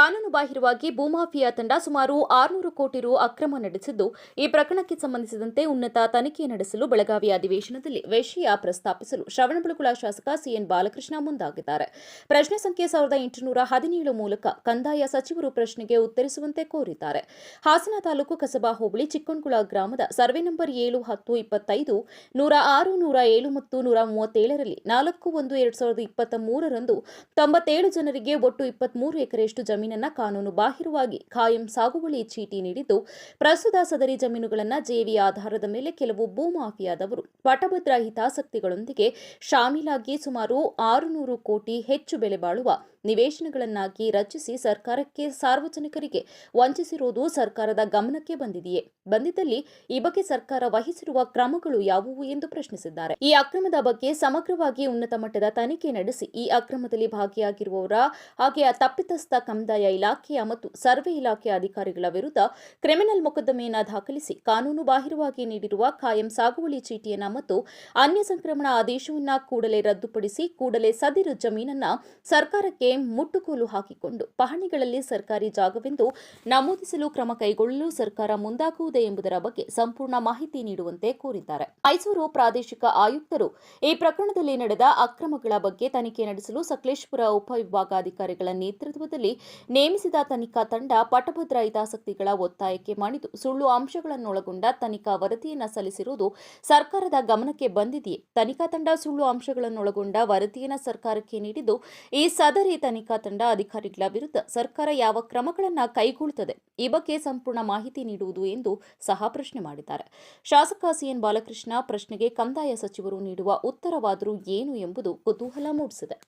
ಕಾನೂನುಬಾಹಿರವಾಗಿ ಭೂಮಾಫಿಯಾ ತಂಡ ಸುಮಾರು ಆರುನೂರು ಕೋಟಿ ರು ಅಕ್ರಮ ನಡೆಸಿದ್ದು, ಈ ಪ್ರಕರಣಕ್ಕೆ ಸಂಬಂಧಿಸಿದಂತೆ ಉನ್ನತ ತನಿಖೆ ನಡೆಸಲು ಬೆಳಗಾವಿ ಅಧಿವೇಶನದಲ್ಲಿ ವಿಷಯ ಪ್ರಸ್ತಾಪಿಸಲು ಶ್ರವಣಬೆಳಗುಳ ಶಾಸಕ ಸಿಎನ್ ಬಾಲಕೃಷ್ಣ ಮುಂದಾಗಿದ್ದಾರೆ. ಪ್ರಶ್ನೆ ಸಂಖ್ಯೆ ಸಾವಿರದ ಎಂಟುನೂರ ಹದಿನೇಳು ಮೂಲಕ ಕಂದಾಯ ಸಚಿವರು ಪ್ರಶ್ನೆಗೆ ಉತ್ತರಿಸುವಂತೆ ಕೋರಿದ್ದಾರೆ. ಹಾಸನ ತಾಲೂಕು ಕಸಬಾ ಹೋಬಳಿ ಚಿಕ್ಕಣಗುಳ ಗ್ರಾಮದ ಸರ್ವೆ ನಂಬರ್ ಏಳು ಹತ್ತು ಇಪ್ಪತ್ತೈದು, ನೂರ ಆರು, ನೂರ ಏಳು ಮತ್ತು ನೂರ ಮೂವತ್ತೇಳರಲ್ಲಿ ನಾಲ್ಕು ಒಂದು ಎರಡ್ ಸಾವಿರದ ಇಪ್ಪತ್ತ ಮೂರರಂದು ತೊಂಬತ್ತೇಳು ಜನರಿಗೆ ಒಟ್ಟು ಇಪ್ಪತ್ಮೂರು ಎಕರೆಯಷ್ಟು ಜಮೀನನ್ನ ಕಾನೂನು ಬಾಹಿರವಾಗಿ ಖಾಯಂ ಸಾಗುವಳಿ ಚೀಟಿ ನೀಡಿದ್ದು, ಪ್ರಸ್ತುತ ಸದರಿ ಜಮೀನುಗಳನ್ನು ಜೇವಿ ಆಧಾರದ ಮೇಲೆ ಕೆಲವು ಭೂಮಾಫಿಯಾದವರು ಪಟಭದ್ರ ಹಿತಾಸಕ್ತಿಗಳೊಂದಿಗೆ ಶಾಮೀಲಾಗಿ ಸುಮಾರು ಆರುನೂರು ಕೋಟಿ ಹೆಚ್ಚು ಬೆಲೆ ಬಾಳುವ ನಿವೇಶನಗಳನ್ನಾಗಿ ರಚಿಸಿ ಸರ್ಕಾರಕ್ಕೆ, ಸಾರ್ವಜನಿಕರಿಗೆ ವಂಚಿಸಿರುವುದು ಸರ್ಕಾರದ ಗಮನಕ್ಕೆ ಬಂದಿದೆಯೇ? ಬಂದಿದ್ದಲ್ಲಿ ಈ ಬಗ್ಗೆ ಸರ್ಕಾರ ವಹಿಸಿರುವ ಕ್ರಮಗಳು ಯಾವುವು ಎಂದು ಪ್ರಶ್ನಿಸಿದ್ದಾರೆ. ಈ ಅಕ್ರಮದ ಬಗ್ಗೆ ಸಮಗ್ರವಾಗಿ ಉನ್ನತ ಮಟ್ಟದ ತನಿಖೆ ನಡೆಸಿ ಈ ಅಕ್ರಮದಲ್ಲಿ ಭಾಗಿಯಾಗಿರುವವರ ಹಾಗೆಯ ತಪ್ಪಿತಸ್ಥ ಕಂದಾಯ ಇಲಾಖೆಯ ಮತ್ತು ಸರ್ವೆ ಇಲಾಖೆಯ ಅಧಿಕಾರಿಗಳ ವಿರುದ್ಧ ಕ್ರಿಮಿನಲ್ ಮೊಕದ್ದಮೆಯನ್ನು ದಾಖಲಿಸಿ ಕಾನೂನು ಬಾಹಿರವಾಗಿ ನೀಡಿರುವ ಖಾಯಂ ಸಾಗುವಳಿ ಚೀಟಿಯನ್ನ ಮತ್ತು ಅನ್ಯ ಸಂಕ್ರಮಣ ಆದೇಶವನ್ನ ಕೂಡಲೇ ರದ್ದುಪಡಿಸಿ ಕೂಡಲೇ ಸದಿರು ಜಮೀನನ್ನ ಸರ್ಕಾರಕ್ಕೆ ಮುಟ್ಟುಗೋಲು ಹಾಕಿಕೊಂಡು ಪಹಣಿಗಳಲ್ಲಿ ಸರ್ಕಾರಿ ಜಾಗವೆಂದು ನಮೂದಿಸಲು ಕ್ರಮ ಕೈಗೊಳ್ಳಲು ಸರ್ಕಾರ ಮುಂದಾಗುವುದೇ ಎಂಬುದರ ಬಗ್ಗೆ ಸಂಪೂರ್ಣ ಮಾಹಿತಿ ನೀಡುವಂತೆ ಕೋರಿದ್ದಾರೆ. ಮೈಸೂರು ಪ್ರಾದೇಶಿಕ ಆಯುಕ್ತರು ಈ ಪ್ರಕರಣದಲ್ಲಿ ನಡೆದ ಅಕ್ರಮಗಳ ಬಗ್ಗೆ ತನಿಖೆ ನಡೆಸಲು ಸಕಲೇಶಪುರ ಉಪವಿಭಾಗಾಧಿಕಾರಿಗಳ ನೇತೃತ್ವದಲ್ಲಿ ನೇಮಿಸಿದ ತನಿಖಾ ತಂಡ ಪಟಭದ್ರ ಹಿತಾಸಕ್ತಿಗಳ ಒತ್ತಾಯಕ್ಕೆ ಮಣಿದು ಸುಳ್ಳು ಅಂಶಗಳನ್ನೊಳಗೊಂಡ ತನಿಖಾ ವರದಿಯನ್ನು ಸಲ್ಲಿಸಿರುವುದು ಸರ್ಕಾರದ ಗಮನಕ್ಕೆ ಬಂದಿದೆಯೇ? ತನಿಖಾ ತಂಡ ಸುಳ್ಳು ಅಂಶಗಳನ್ನೊಳಗೊಂಡ ವರದಿಯನ್ನು ಸರ್ಕಾರಕ್ಕೆ ನೀಡಿದ್ದು ಈ ಸದರಿ ತನಿಖಾ ತಂಡ ಅಧಿಕಾರಿಗಳ ವಿರುದ್ಧ ಸರ್ಕಾರ ಯಾವ ಕ್ರಮಗಳನ್ನು ಕೈಗೊಳ್ಳುತ್ತದೆ ಈ ಬಗ್ಗೆ ಸಂಪೂರ್ಣ ಮಾಹಿತಿ ನೀಡುವುದು ಎಂದು ಸಹ ಪ್ರಶ್ನೆ ಮಾಡಿದ್ದಾರೆ. ಶಾಸಕ ಸಿಎನ್ ಬಾಲಕೃಷ್ಣ ಪ್ರಶ್ನೆಗೆ ಕಂದಾಯ ಸಚಿವರು ನೀಡುವ ಉತ್ತರವಾದರೂ ಏನು ಎಂಬುದು ಕುತೂಹಲ ಮೂಡಿಸಿದೆ.